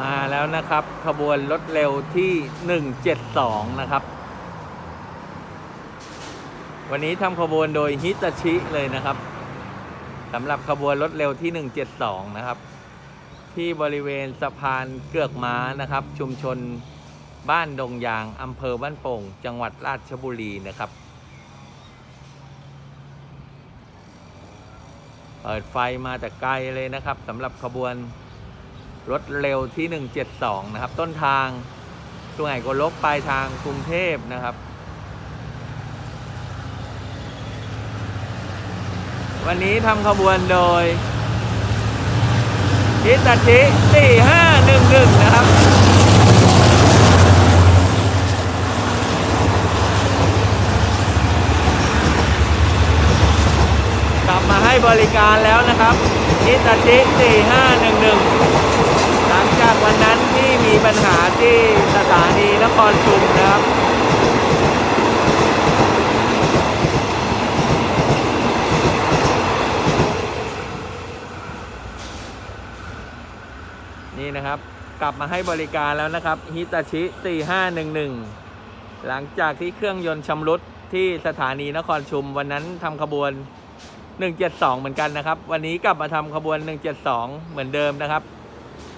มาแล้วนะครับ ขบวนรถเร็วที่ 172 นะครับ วันนี้ทำขบวนโดยฮิตาชิเลยนะครับสำหรับขบวนรถเร็วที่ 172 นะครับ ที่บริเวณสะพานเกือกม้านะครับ ชุมชนบ้านดงยางอำเภอบ้านโป่ง จังหวัดราชบุรีนะครับ เปิดไฟมาแต่ไกลเลยนะครับสำหรับขบวน รถเร็วที่ 172 นะครับ ต้นทางสุไหงโกลกปลายทางกรุงเทพนะครับ วันนี้ทำขบวนโดยฮิตาชิ4511 นะครับกลับมาให้บริการแล้วนะครับฮิตาชิ4511 ครชุมนะครับนี่นะครับกลับมาให้บริการแล้วนะครับฮิตาชิ 4511 หลังจากที่เครื่องยนต์ชำรุดที่สถานีนครชุม วันนั้นทำขบวน 172 เหมือนกันนะครับ วันนี้กลับมาทำขบวน 172 เหมือนเดิมนะครับ